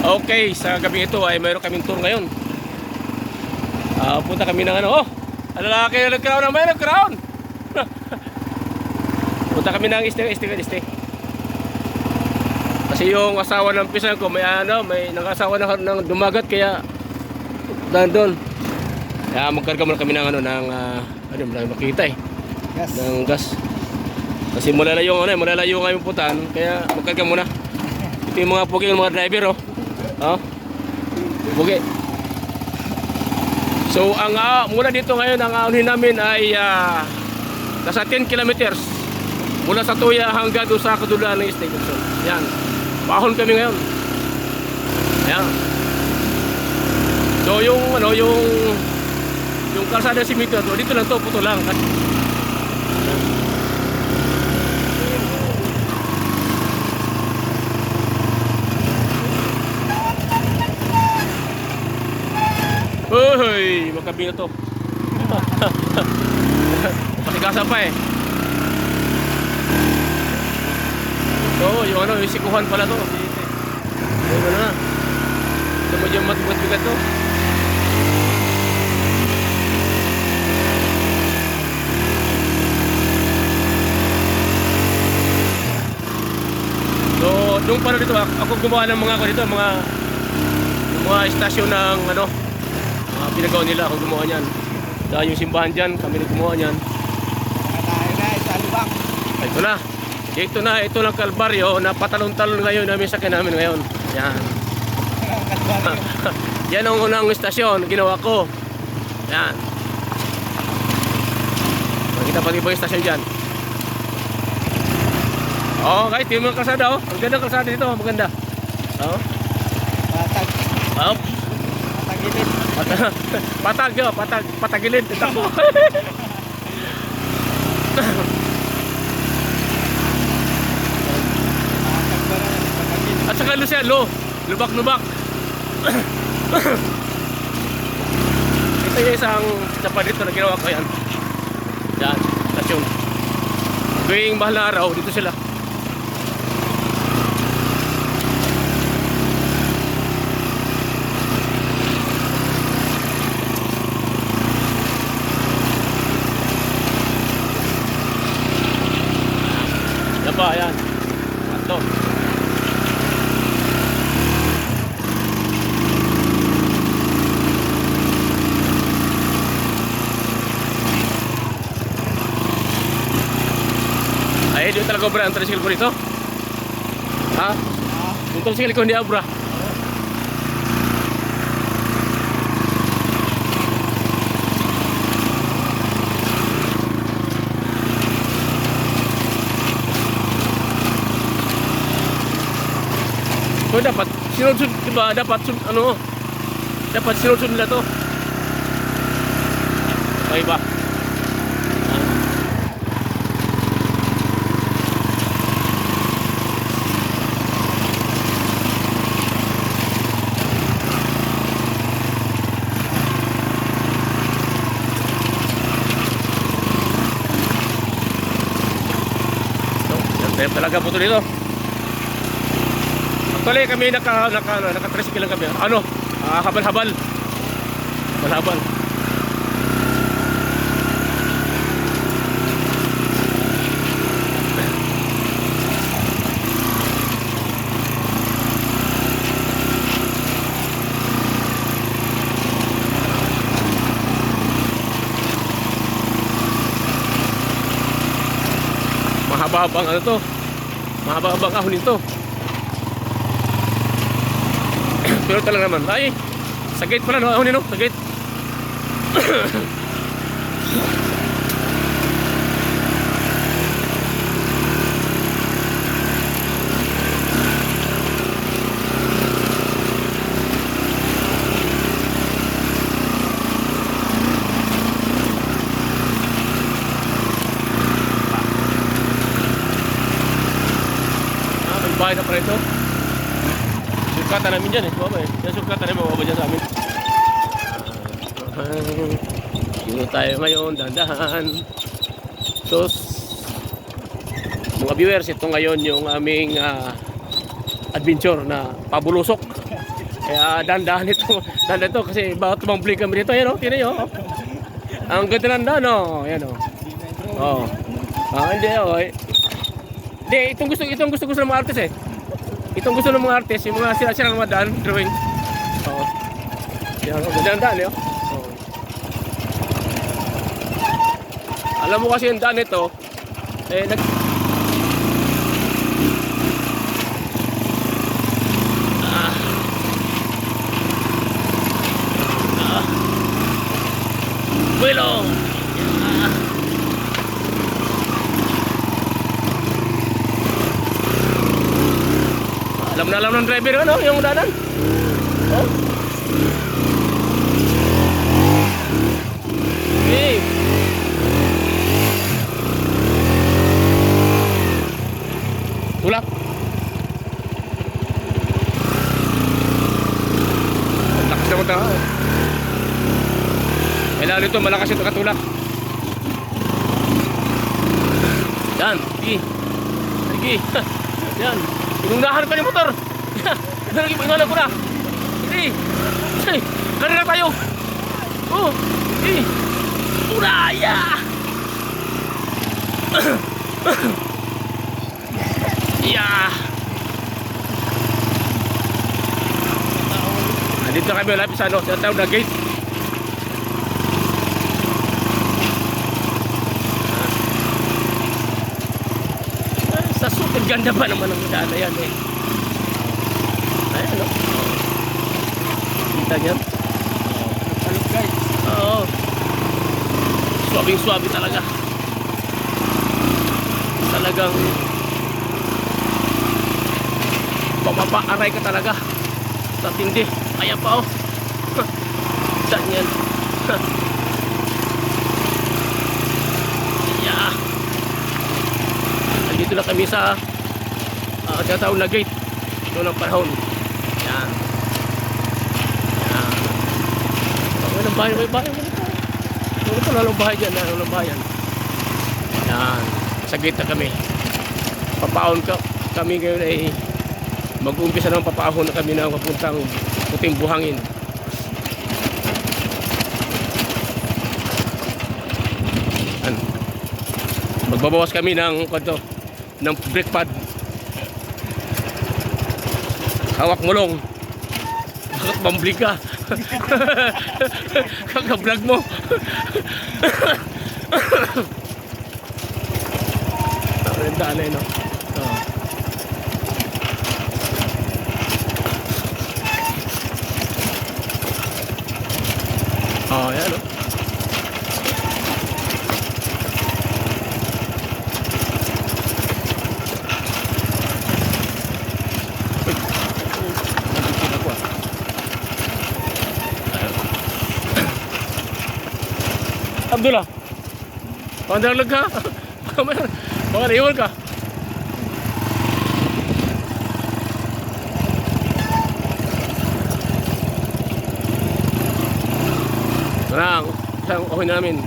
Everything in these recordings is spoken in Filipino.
Okay, sa gabi ito ay mayroon kaming tour ngayon. Ah, punta kami ng ano, oh, ang lalaki na nag-crown na may nag-crown. punta kami ng este, este, este. Kasi yung asawa ng pisan ko, may ano, may nang-asawa ng, ng dumagat kaya doon doon. Kaya magkarga muna kami ng ano, ng, ah, ano, makita eh, Yes. ng gas. Kasi malalayo ano, eh, malalayo nga yung putan, kaya magkarga muna. Ito yung mga pugi, yung mga driver, oh. Oh. Pugi. So, ang ah, mula dito ngayon, ang aunin namin ay ah, nasa 10 kilometers mula sa Tuya hanggang doon sa kadulaan ng Stevenson. Yan. Bahon kami ngayon. Ayan. So, yung ano, yung yung kalsada si Mito, dito lang to, puto lang. Uy, makabino to. Patigasan pa eh. So, yung ano, yung sikuhan pala to. Ano na. Ito mo yung matigat-bigat to. So, doon pala dito, ako gumawa ng mga ako dito, mga mga istasyon ng ano, mga pinagawa nila, ako gumawa niyan. Dahil yung simbahan dyan, kami na gumawa niyan. Tayo na, sa lubak. Ito na. Ito na, ito lang kalbaryo na patalon-talon ngayon namin sa namin ngayon. Yan. Yan ang unang istasyon, ginawa ko. Yan. Makita pati ba yung istasyon dyan? Oh, kahit yung mga kalsada, oh. Ang ganda kalsada dito, maganda. Oh. Patag. Oh. Patagilid. Patag, patag, oh, patag, patagilid. Patagilid. At saka Luciano, lubak-lubak. Ito yung isang sapa dito na ginawa ko yan. Yan, stasyon. Tuwing mahal araw, dito sila. Yan pa, yan. Ito. Ay, di talaga obra ang tricycle ko dito. Ha? Yung tricycle ko hindi obra. So dapat sinunod diba dapat sun- ano dapat sinunod nila to. Okay ba? So, yan tayo talaga po dito. Actually kami naka naka naka tricycle lang kami. Ano? Ah, habal-habal. Habal-habal. Mahaba-habang ano to? Mahaba-habang ahon nito. Pero talaga naman, ay, sa gate pala, no? Ahon no? Sa gate. Na pala ito. Sukatan namin dyan eh. Baba eh. Yan sukatan namin mababa dyan sa amin. Dito tayo ngayon, dandahan. So, s- mga viewers, ito ngayon yung aming ah, adventure na pabulusok. Kaya dandahan ito, dandahan ito kasi bawat tumambling kami dito, yan o, tinan nyo. oh. Ang ganda ng daan, o, yan o. Oh. Ah, hindi, o. eh. Hindi, itong gusto, itong gusto gusto ng mga artist eh. Itong gusto ng mga artist, yung mga sila-sila ng mga drawing. Oo. Yan, ang ganda ng daan, eh. oh. Alam mo kasi yung daan nito, eh, nag... Ah. Ah. Bueno. Ah. Alam ng driver ano, yung danan. Oh. Okay. Tulak. Lakas naman tayo. Kailangan nito malakas ito katulak. Yan, sige. Sige. Yan. Inunahan pa yung motor. Dali, inunahan ko na. Sige. Sige. Kanina tayo. Oh. Sige. Uraya. Yeah. Nandito na kami malapit sa ano, sa tawag na gate. Ah, Sa super ganda pa naman ang daan na yan eh. Ayan o. Kita niyan? Talog guys. Oo. Swabing swabe talaga. Talagang pamapaaray ka talaga. Sa tindi. Ayan pa oh. Saan yan? yeah. Nandito na kami sa tinatawag na gate. Noong ng panahon. Yan. Yan. Ang ng bahay, may nito. Ano ito, lalong bahay dyan, lalong bahay yan. Sa gate na kami. Papaon ka, kami ngayon ay mag-umpisa ng papaahon na kami ng papuntang puting buhangin. Magbabawas kami ng kwanto, ng brake pad. Hawak mulong. Bakit mambling ka? Kaka-vlog mo. Ang yun, no? Oo. Oh, yan, no? Abdullah. Pandang ka. Baka ka. Sarang, sarang okay namin.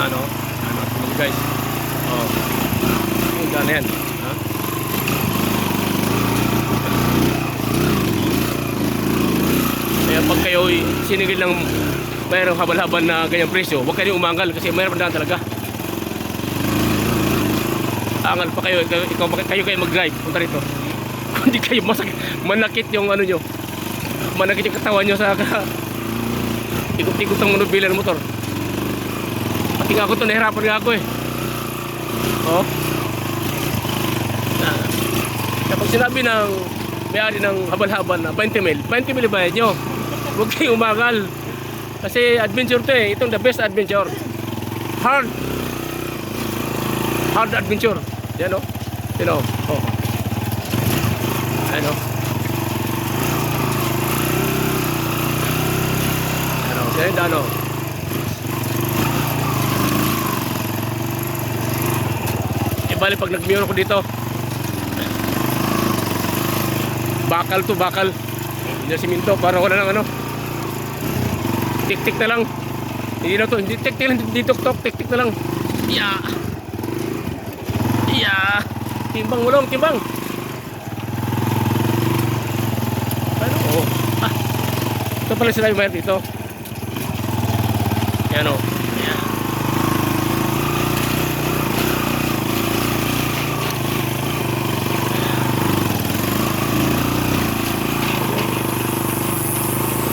Ano? Ano? Ano guys? Oh. Yung gana yan. Ha? Kaya pag kayo sinigil ng mayroong habal-habal na ganyang presyo, huwag kayo umangal kasi mayroon na talaga. Angal pa kayo, ikaw, ikaw kayo kayo mag-drive, punta rito. Kung hindi kayo masakit, manakit yung ano nyo. Manakit yung katawan nyo sa ikot-ikot ng monobila ng motor. Pati nga ako to, nahirapan nga ako eh. Oh. Na, kapag sinabi ng may-ari ng habal-habal na 20 mil, 20 mil bayad nyo. Huwag kayong umagal. Kasi adventure to eh. Itong the best adventure. Hard. Hard adventure. Yan o. Yan o. Oh. Yan o. Yan o. Yan o. Yan o. Bali pag nag-mirror ko dito, bakal to bakal. Hindi siminto. Para wala nang ano. Tik-tik na lang. Hindi na to. Hindi tik-tik lang. Hindi tok-tok. Tik-tik na lang. Yeah. Yeah. Timbang mo lang. Timbang. Ano? Oh. Ah. Ito pala sila yung mayat dito. Yan o. Yan.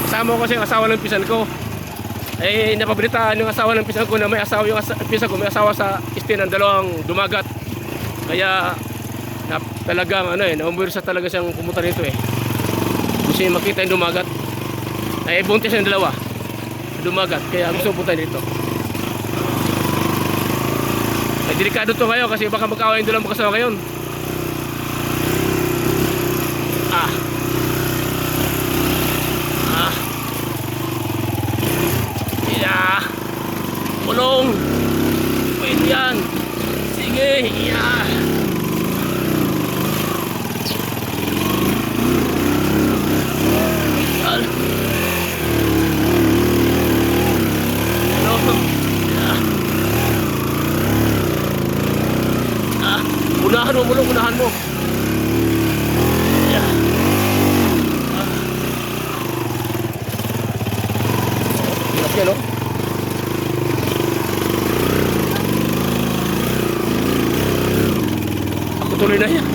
Kasama ko kasi ang asawa ng pisan ko. Eh, napabalitaan yung asawa ng pisan ko na may asawa yung asa, pisan ko, may asawa sa istin ng dalawang dumagat. Kaya, na, talagang ano eh, naumbursa talaga siyang pumunta dito eh. Gusto niya makita yung dumagat. Ay, buntis yung dalawa. Dumagat, kaya gusto punta dito. Ay, delikado to ngayon kasi baka mag-away yung dalawang magkasama ngayon. Ah. Yeah. Kulong. Pwede yan. Sige. Yeah. Ano? Yeah. Ah. Unahan mo, mulong, unahan mo. Yeah. Ah. Hirap yan, oh. Ako tuloy na yan.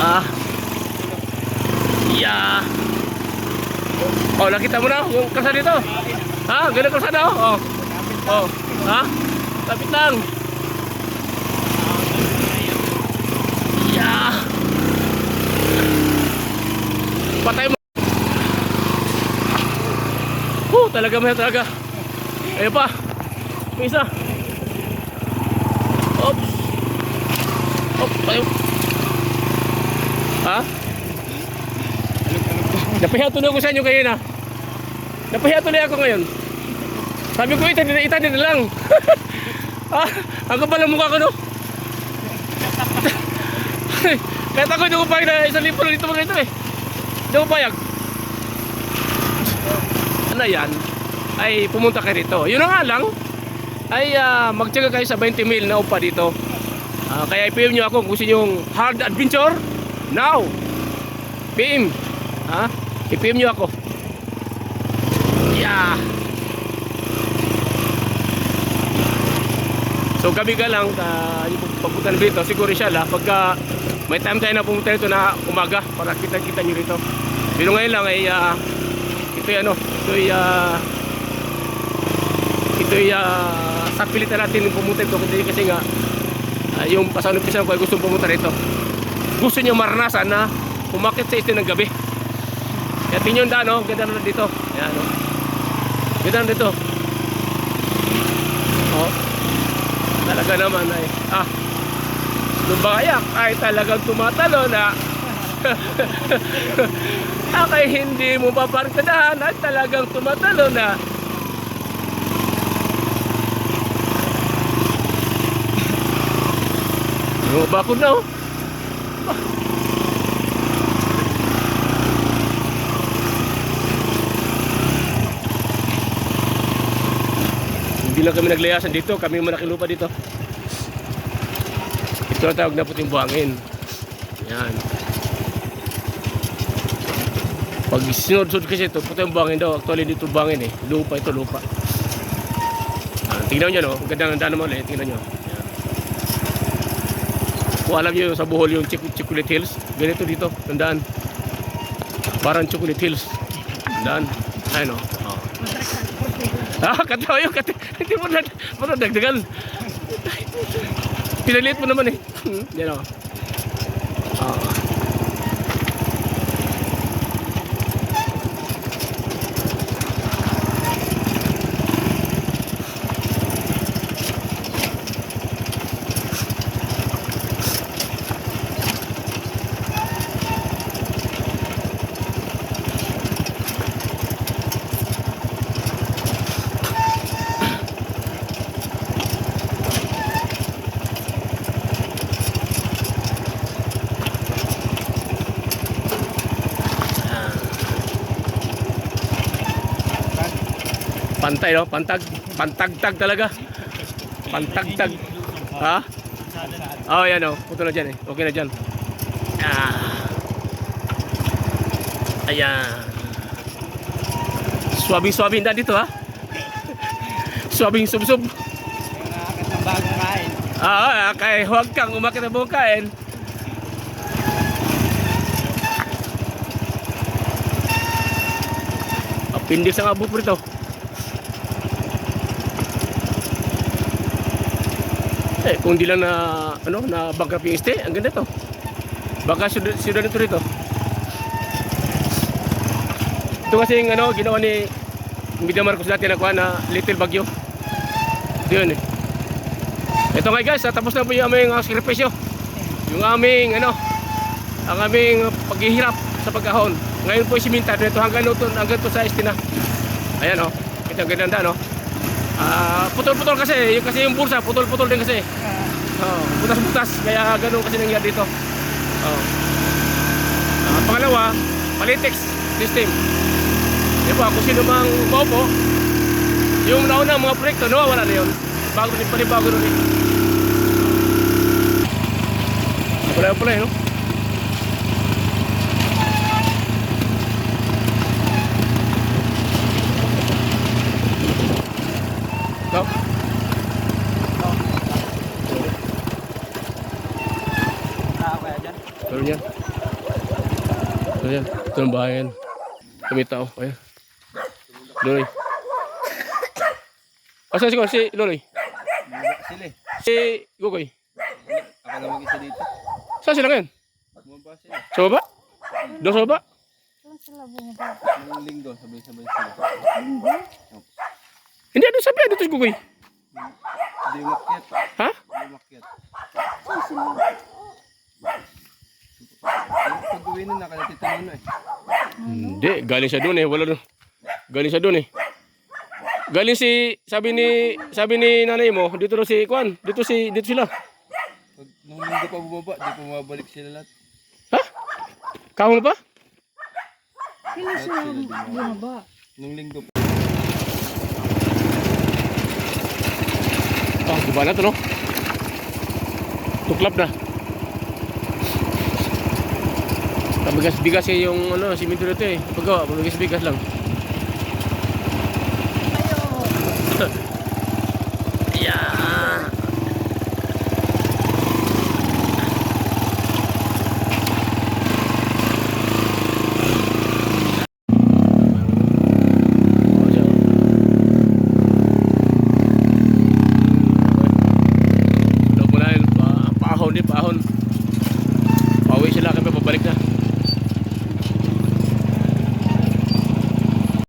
ah. Yeah. Oh, nakita mo na yung kalsada dito. Ha? Ganun kalsada, oh. Oh. Oh. Ha? Tapit lang. Yeah. Patay mo. Oh, talaga may talaga. Ayun pa. May isa. Oops. Oops, tayo. Ha? Napahiya tuloy ako sa inyo ngayon ha. Napahiya tuloy ako ngayon. Sabi ko, itan na itan na lang. ha? Ang kapal mukha ko no? Kahit ako hindi ko payag na isang lipo lang dito mga ito eh. Hindi ko payag. Ano yan? Ay pumunta kayo rito. Yun na nga lang. Ay uh, magtyaga kayo sa 20 mil na upa dito. Ah, kaya i-PM nyo ako kung gusto nyo hard adventure. Now! PM. Ha? I-PM nyo ako. Yeah! So gabi ka lang, uh, pagpunta dito, siguro siya la, pagka may time tayo na pumunta dito na umaga para kita-kita nyo dito. Pero ngayon lang ay uh, ito ano, ito ay uh, ito ay uh, sa pilitan natin yung pumunta dito kasi, kasi nga uh, yung pasanupisan ko ay gusto pumunta dito. Gusto niyo maranasan na umakit sa ito ng gabi. Kaya yung daan, oh, ganda na dito. Ayan, oh. Ganda na dito. Oh. Talaga naman ay, ah, Lubayak ay talagang tumatalo na Akay hindi mo paparkadahan at talagang tumatalo na Ano ba ako na oh? Hindi lang kami naglayasan dito, kami yung malaking lupa dito. Ito ang tawag na puting buhangin. Yan. Pag sinod-sud kasi ito, puting buhangin daw. Actually, dito buhangin eh. Lupa ito, lupa. Ah, tingnan nyo, no? Ang ganda ng daan naman ulit. Tingnan nyo. Yan. Kung alam nyo sa Bohol yung Chic- Chocolate Hills, ganito dito, tandaan. Parang Chocolate Hills. Tandaan. Ayun, no? Oh. Ah, katawa yun. Kati, hindi mo na, mo na dagdagan. Pinaliit mo naman eh. Hmm, Yan o. Pantay, no? Pantag. Pantagtag talaga. Pantagtag. Ha? Oh, yan, oh. Puto na dyan, eh. Okay na dyan. Ah. Ayan. Swabing-swabing na dito, ha? Swabing sub-sub. Ng bagong kain. Ah, kay huwag kang umakit na bukain. Appendix ang abot mo rito. Eh, kung di lang na, ano, na bankrupt yung stay, ang ganda to. Baka sudan sudan ito rito. Ito kasi yung ano, ginawa ni Mida Marcos dati na kuha na Little Bagyo. Ito yun eh. Ito nga guys, ah, tapos na po yung aming uh. Yung aming ano, ang aming paghihirap sa pagkahon. Ngayon po siminta dito hanggang hanggang to sa Estina. Ayan oh, ito ang ganda no. Ah, putol-putol kasi, yung kasi yung bursa, putol-putol din kasi. Oh, butas-butas, kaya ganun kasi nangyari dito. Oh. Ah, pangalawa, palitex system. Di ba, kung sino mang bobo, yung nauna mga proyekto, nawawala na yun. Bago rin panibago rin eh. Pula pula no? Dyan? Meron yan. Meron yan. Ito ang bahay yan. Kami tao. Ayan. Loloy. Asan si Kon? Si Loloy? Sila eh. Si Gugoy? Ako na mag-isa dito. Saan sila ngayon? Bumaba sila. Sa baba? Doon sa baba? Saan sila bumaba? Nung linggo, sabay-sabay sila. Hindi, doon sabi. Dito si Gugoy. Hindi umakyat. Ha? Hindi umakyat. Pag uwi na, nakalatitan na eh. Hindi, galing siya doon eh. Wala doon. Galing siya doon eh. Galing si sabi ni sabi ni nanay mo, dito daw si Kwan, dito si dito sila. Pag nung linggo pa bumaba, di pa mabalik sila lahat. Ha? Kahon pa? Sila sila bumaba. Nung linggo pa. Ah, diba na to no? Tuklap na. Pabigas-bigas eh yung ano, simento dito eh. Paggawa, pabigas-bigas lang.